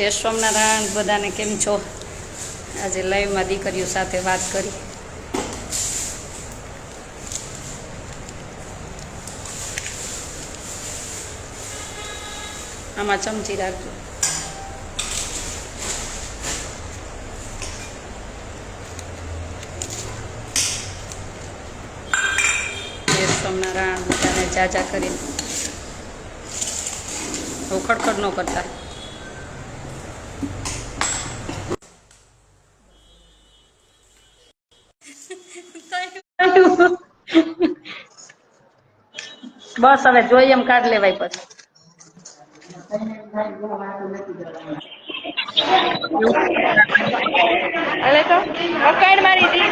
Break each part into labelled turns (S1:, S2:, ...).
S1: જય સ્વામિનારાયણ બધાને કેમ છો? આજે લાઈવમાં દીકરીઓ સાથે વાત કરી. આમાં ચમચી રાખજો. જય સ્વામિનારાયણ બધાને જાજા કરીને ખડખડ ન કરતા. બસ હવે જોઈએ એમ કાઢ લેવાય પછી.
S2: અલે તો પકડ મારી દી.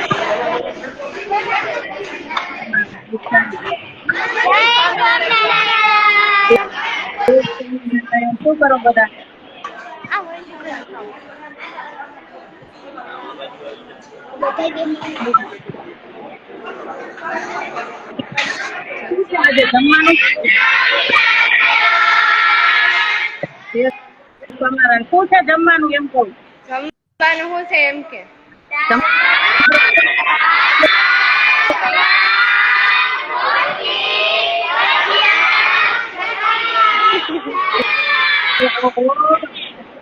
S3: શું કરો બધા? જમવાનું શું છે જમવાનું એમ કહું
S2: જમવાનું શું છે એમ કે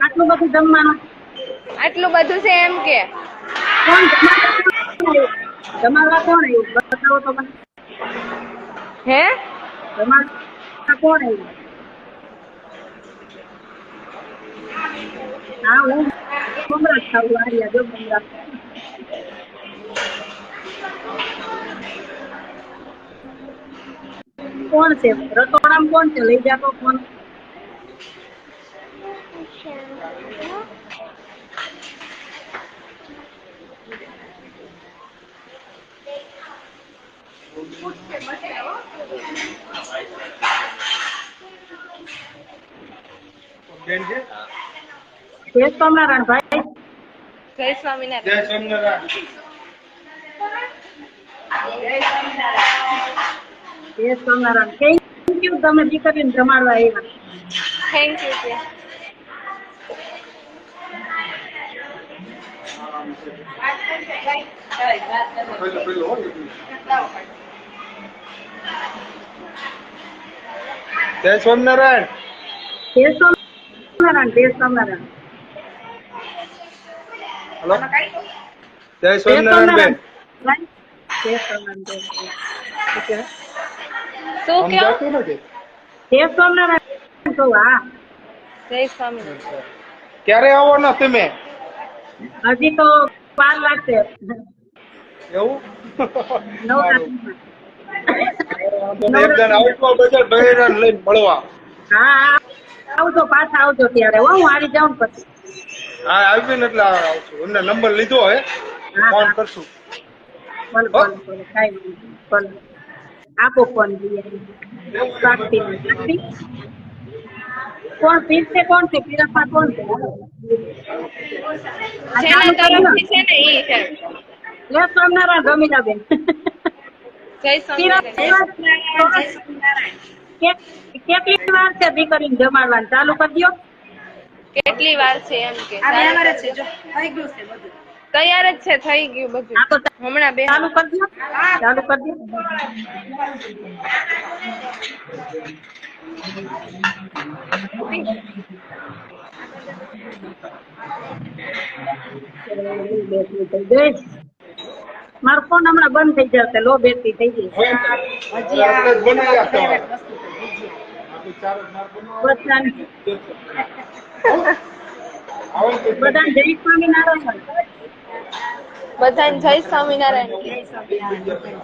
S3: આટલું બધું જમવાનું?
S2: આટલું બધું છે એમ કે.
S3: કોણ જમાડવા કોણ આવ્યું બતાવો તો મને.
S2: હે?
S3: તમારા કોણ આવ્યું હા હું મમરા ખાવું આર્યા જો મમરા કોણ છે? રતોડામ કોણ છે? લઈ જાતો કોણ? જય સ્વામિનારાયણ ભાઈ.
S2: જય સ્વામિનારાયણ.
S3: જય સ્વામિનારાયણ. થેન્ક યુ તમે દીકરીને જમાડવા આવ્યા.
S2: થેન્ક યુ
S4: જય સ્વામિનારાયણ.
S3: જય સ્વામિનારાયણ. જય
S2: આવો
S4: ક્યારે આવવાના તમે?
S3: હજી તો વાર લાગશે.
S4: એવું? આઉટમાં બધા બહેરાને લઈને મળવા.
S3: હા. આવજો પાછા આવજો ત્યારે. હો હું આવી જાઉં પછી.
S4: હા આવી ને એટલે આવશું. એમને નંબર લીધો હે. ફોન કરશું.
S3: કાંઈ આપો ફોન કોણ પીરસે કોણ છે? પીરસમાં કોણ છે?
S2: જેના તરફથી છે ને ઈ છે.
S3: લે સ્વામિનારાયણ રમીલાબેન.
S2: જય સ્વામિનારાયણ
S3: કે- કેટલી વાર છે દીકરીને જમાડવાનું ચાલુ કરી દો
S2: કેટલી વાર છે એમ કે તૈયાર જ છે થઈ ગયું બધું
S3: આ તો
S2: હમણાં બે
S3: ચાલુ કરી દો ચાલુ કરી દો મારો ફોન હમણાં બંધ થઈ જશે લો બેટરી થઈ ગઈ
S4: આપણે
S3: બધાને.
S4: જય સ્વામિનારાયણ.
S3: બધાને જય સ્વામિનારાયણ.
S2: જય સ્વામિનારાયણ.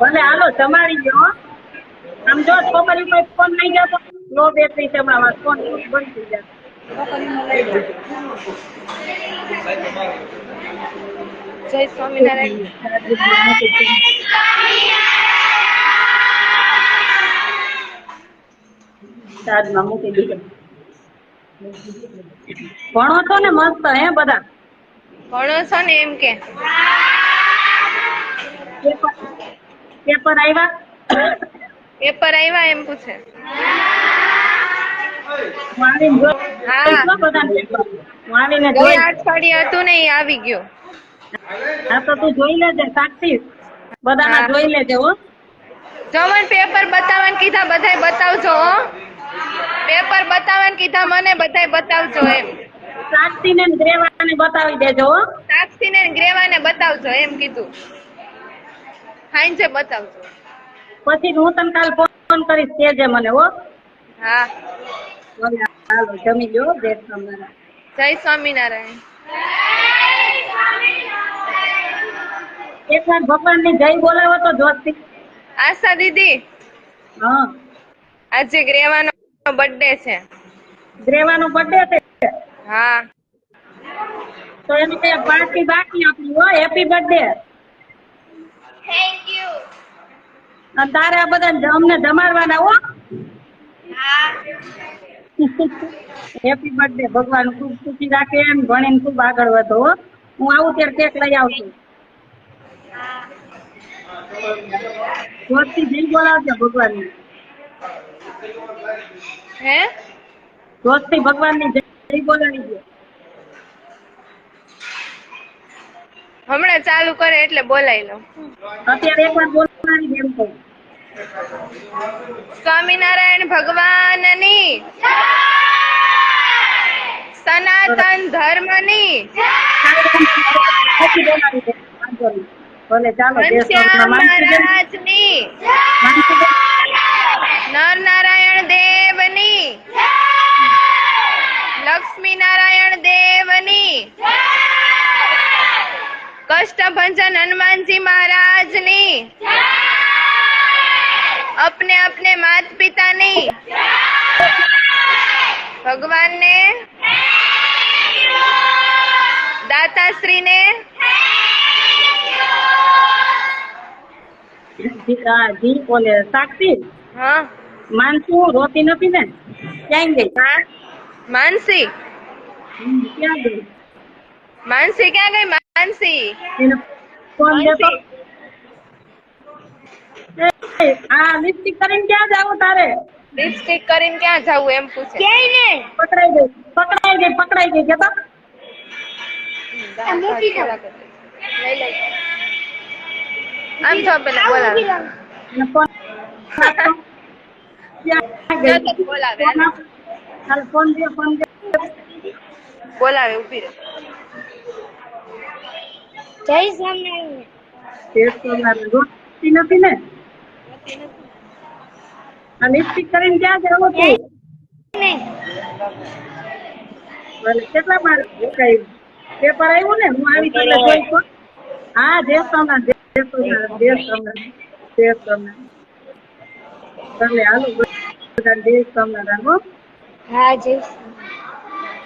S3: ભલે હાલો તમારી જો. હો. આમ જો છોકરી કોઈ ફોન નહીં જતો. લો બેટરી છે મારો ફોન બંધ થઈ જશે.
S2: જય સ્વામિનારાયણ.
S3: ચાર્જમાં મૂકી દીધો. ભણો છો ને મસ્ત હે બધા?
S2: ભણો છો ને એમ કે.
S3: પેપર આવ્યા
S2: પેપર આવ્યા એમ પૂછે. અઠવાડિયે હતું ને એ આવી ગયું.
S3: હા તો તું જોઈ લેજે સાક્ષી. બધાના. જોઈ લેજે હો.
S2: જો મને પેપર બતાવવાનું કીધા બધાય બતાવજો હો. પેપર બતાવવાનું કીધા મને બધાય બતાવજો એમ.
S3: સાક્ષી ને ગ્રેવાને બતાવી દેજો
S2: સાક્ષી ને ગ્રેવાને બતાવજો એમ કીધું. હાઈન્સે બતાવજો.
S3: પછી હું તને કાલ ફોન કરીશ કેજે મને હો.
S2: હા.
S3: હાલો જમી લો જય સ્વામિનારાયણ.
S2: જય સ્વામિનારાયણ.
S3: એકવાર ભગવાનની જય બોલાવો તો જોતી
S2: આશા દીદી.
S3: હા.
S2: આજે ગ્રેવાનો બર્થડે છે.
S3: ગ્રેવાનો બર્થડે છે?
S2: હા.
S3: તો એની કઈ પાર્ટી બાકી આપણી હો? હેપી બર્થડે
S2: થેન્ક યુ
S3: અને તારે આ બધા અમને જમાડવાના હો? હેપી બર્થડે ભગવાન ખૂબ ખુશી રાખે અને ભણીને ખૂબ આગળ વધો હો? હું આવું ત્યારે કેક લઈ આવશું જોરથી જય બોલાવજો ભગવાન
S2: હે?
S3: જોતથી ભગવાનની જય બોલાવી દે.
S2: હમણાં ચાલુ કરે એટલે બોલાવી લઉં
S3: અત્યારે એકવાર બોલવાની જેમ કહું.
S2: સ્વામિનારાયણ ભગવાનની. સનાતન ધર્મની.
S3: ની ભલે ચાલો
S2: મહારાજની. નરનારાયણ દેવની લક્ષ્મી નારાયણ દેવની કષ્ટભંજન હનુમાનજી મહારાજની અપને અપને માત પિતાની ભગવાનને
S3: દાતાશ્રીને સાક્ષી
S2: હા
S3: માનસી રોતી નથી ને ક્યાં ગઈ
S2: હા માનસી
S3: હમ, ક્યાં ગઈ
S2: માનસી ક્યાં ગઈ માનસી
S3: એને ફોન દેતો એ, આ લિપસ્ટિક કરીને ક્યાં જાવું તારે
S2: લિપસ્ટિક કરીને ક્યાં જવું એમ પૂછે
S3: પકડાઈ ગઈ પકડાઈ ગઈ પકડાઈ ગઈ કેતો
S2: લઈ લઈ આમ છો પેલા બોલાવે
S3: એને ફોન આપતો. ક્યાં
S2: જો
S3: ગઈ
S2: તો બોલાવે
S3: ફોન આપ. હાલ ફોન દે ફોન દે
S2: બોલાવે ઊભી રહે
S3: જય સ્વામિનારાયણ રોતી નથી ને આ લિપસ્ટિક કરીને ક્યાં જાવું તું ભલે કેટલા માર મુકાયું પેપર આવ્યું ને હું આવી એટલે જોઈ તો હા જય સ્વામિનારાયણ જય સ્વામિનારાયણ જય સ્વામિનારાયણ જય સ્વામિનારાયણ ભલે હાલો બધાને જય હો
S2: હા જય